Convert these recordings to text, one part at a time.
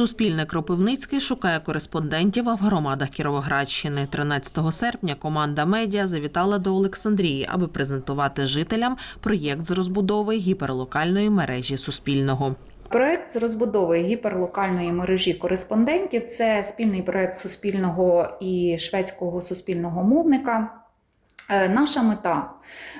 Суспільне Кропивницький шукає кореспондентів в громадах Кіровоградщини. 13 серпня команда медіа завітала до Олександрії, аби презентувати жителям проєкт з розбудови гіперлокальної мережі Суспільного. Проект з розбудови гіперлокальної мережі кореспондентів це спільний проект суспільного і шведського суспільного мовника. Е, Наша мета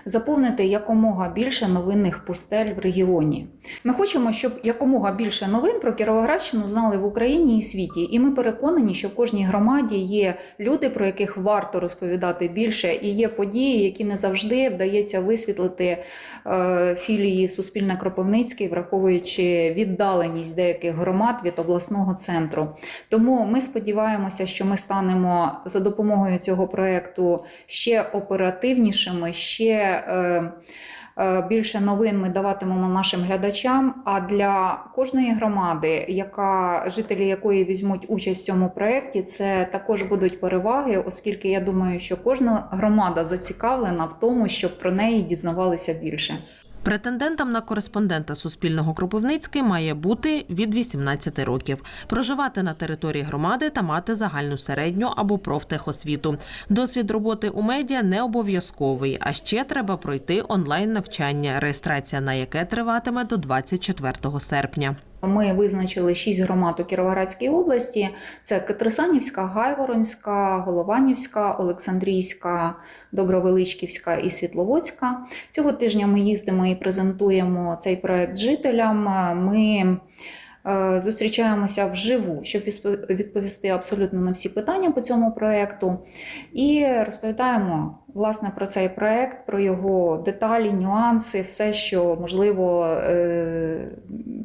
заповнити якомога більше новинних пустель в регіоні. Ми хочемо, щоб якомога більше новин про Кіровоградщину знали в Україні і світі. І ми переконані, що в кожній громаді є люди, про яких варто розповідати більше, і є події, які не завжди вдається висвітлити е, філії Суспільне Кропивницький, враховуючи віддаленість деяких громад від обласного центру. Тому ми сподіваємося, що ми станемо за допомогою цього проекту ще оперативнішими, ще е, е, більше новин ми даватимемо нашим глядачам. А для кожної громади, яка жителі якої візьмуть участь в цьому проєкті, це також будуть переваги, оскільки я думаю, що кожна громада зацікавлена в тому, щоб про неї дізнавалися більше. Претендентам на кореспондента Суспільного Кропивницький має бути від 18 років, проживати на території громади та мати загальну середню або профтехосвіту. Досвід роботи у медіа не обов'язковий, а ще треба пройти онлайн навчання, реєстрація на яке триватиме до 24 серпня. Ми визначили шість громад у Кіровоградській області: це Катрисанівська, Гайворонська, Голованівська, Олександрійська, Добровеличківська і Світловодська. Цього тижня ми їздимо і презентуємо цей проект жителям. Ми е, Зустрічаємося вживу, щоб відповісти абсолютно на всі питання по цьому проекту, і розповідаємо власне про цей проект, про його деталі, нюанси, все, що можливо е,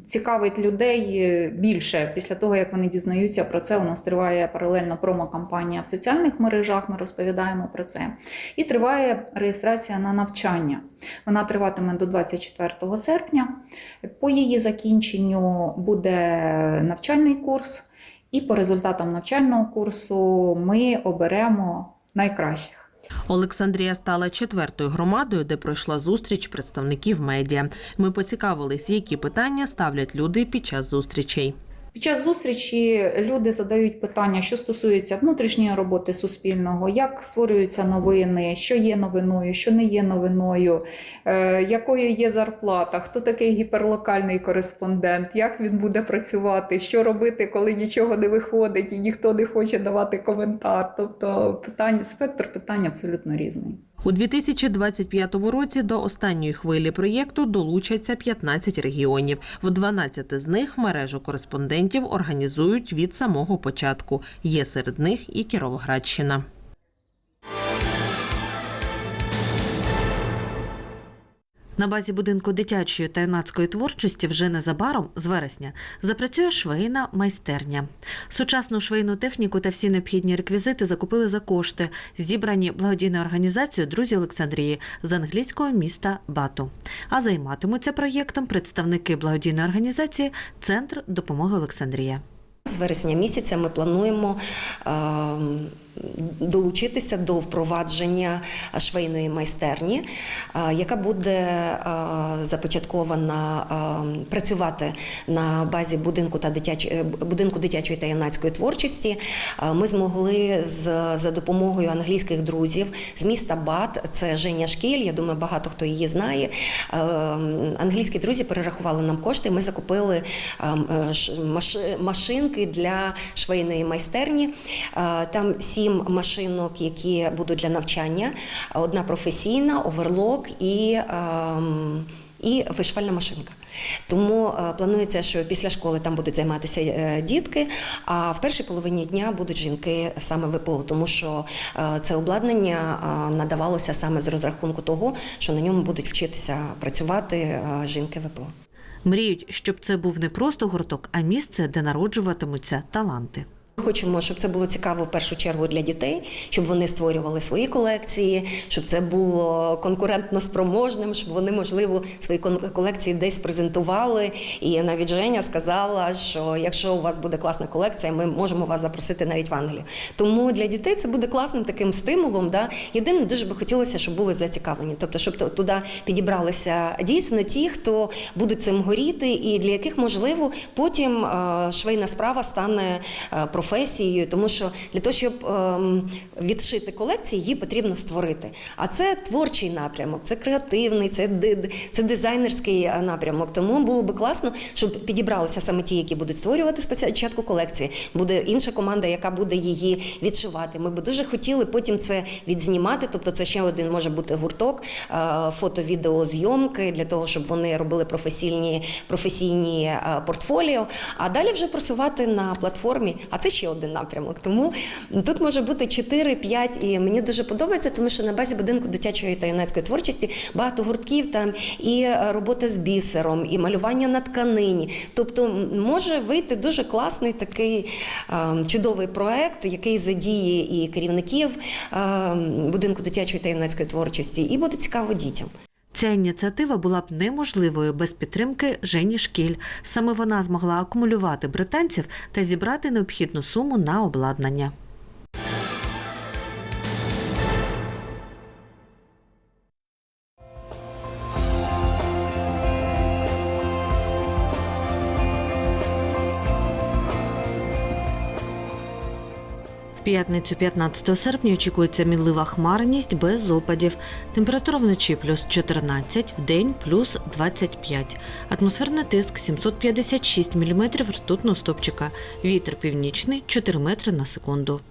цікавить людей е, більше після того, як вони дізнаються про це. У нас триває паралельно промо-кампанія в соціальних мережах. Ми розповідаємо про це. І триває реєстрація на навчання. Вона триватиме до 24 серпня. По її закінченню буде навчальний курс, і по результатам навчального курсу ми оберемо найкращих. Олександрія стала четвертою громадою, де пройшла зустріч представників медіа. Ми поцікавились, які питання ставлять люди під час зустрічей. Під час зустрічі люди задають питання, що стосується внутрішньої роботи суспільного, як створюються новини, що є новиною, що не є новиною, е, якою є зарплата, хто такий гіперлокальний кореспондент, як він буде працювати, що робити, коли нічого не виходить і ніхто не хоче давати коментар. Тобто питання, спектр питань абсолютно різний. У 2025 році до останньої хвилі проєкту долучаться 15 регіонів. В 12 з них мережу кореспондентів організують від самого початку. Є серед них і Кіровоградщина. На базі будинку дитячої та юнацької творчості вже незабаром з вересня запрацює швейна майстерня. Сучасну швейну техніку та всі необхідні реквізити закупили за кошти, зібрані благодійною організацією Друзі Олександрії з англійського міста Бату. А займатимуться проєктом представники благодійної організації Центр допомоги Олександрія. З вересня місяця ми плануємо е, долучитися до впровадження швейної майстерні, яка буде започаткована працювати на базі будинку та дитяч... е, будинку дитячої та юнацької творчості. Ми змогли з за допомогою англійських друзів з міста Бат. Це Женя Шкіль. Я думаю, багато хто її знає. Англійські друзі перерахували нам кошти. Ми закупили е, машинки для швейної майстерні. Там сім машинок, які будуть для навчання. Одна професійна, оверлок і. ем, і вишивальна машинка. Тому е, планується, що після школи там будуть займатися е, дітки, а в першій половині дня будуть жінки саме ВПО, тому що е, це обладнання надавалося саме з розрахунку того, що на ньому будуть вчитися працювати жінки ВПО. Мріють, щоб це був не просто гурток, а місце, де народжуватимуться таланти. Хочемо, щоб це було цікаво в першу чергу для дітей, щоб вони створювали свої колекції, щоб це було конкурентно спроможним, щоб вони, можливо, свої колекції десь презентували. І навіть Женя сказала, що якщо у вас буде класна колекція, ми можемо вас запросити навіть в Англію. Тому для дітей це буде класним таким стимулом. Да? Єдине, дуже би хотілося, щоб були зацікавлені. Тобто, щоб туди підібралися дійсно ті, хто будуть цим горіти, і для яких можливо потім е, швейна справа стане е, професією, тому що для того, щоб ем, відшити колекції, її потрібно створити. А це творчий напрямок, це креативний, це, це дизайнерський е, напрямок. Тому було би класно, щоб підібралися саме ті, які будуть створювати спочатку колекції. Буде інша команда, яка буде її відшивати. Ми би дуже хотіли потім це відзнімати. Тобто, це ще один може бути гурток е, фото-відеозйомки для того, щоб вони робили професійні, професійні е, портфоліо. А далі вже просувати на платформі. А це ще один напрямок. Тому тут може бути 4-5, і мені дуже подобається, тому що на базі будинку дитячої та юнацької творчості багато гуртків там і е, робота з бісером, і малювання на тканині. Тобто може вийти дуже класний такий е, чудовий проект, який задіє і керівників е, будинку дитячої та юнацької творчості, і буде цікаво дітям. Ця ініціатива була б неможливою без підтримки Жені Шкіль. Саме вона змогла акумулювати британців та зібрати необхідну суму на обладнання. П'ятницю 15 серпня очікується мінлива хмарність без опадів. Температура вночі плюс 14, в день плюс 25. Атмосферний тиск 756 мм ртутного стопчика. Вітер північний 4 метри на секунду.